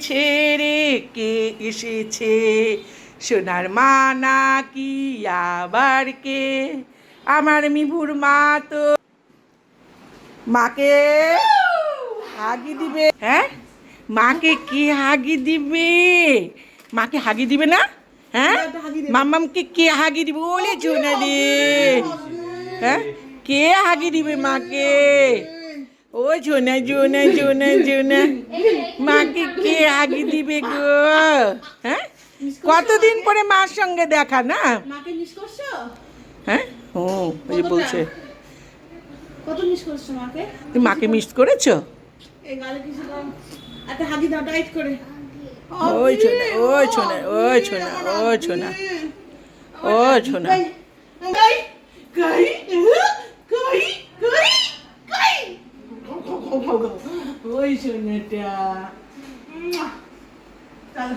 ছেড়ে কে এসেছে? সোনার মা না কি আবার কে? আমার মিভুর মা তো মাকে হাগি দিবে। হ্যাঁ? মাকে কি হাগি দিবে? মাকে হাগি দিবে না? হ্যাঁ? মামামকে কে হাগি দিবে ওলে জোনা রে হ্যাঁ? কে হাগি দিবে মাকে? ও জোনা জোনা জোনা জোনা। হাগি দিবে গো। হ্যাঁ? কতদিন পরে মার সঙ্গে দেখা না? মাকে মিস করছ? হ্যাঁ? ও ওই যে বলছে। কত মিস করছ মাকে? তুমি মাকে মিস করেছ? এই গালে কিছু দাও। একটা হাগি দাও টাইট করে। ওই ছোনা ওই ছোনা ওই ছোনা ওই ছোনা ওই ছোনা। গাই 嗯马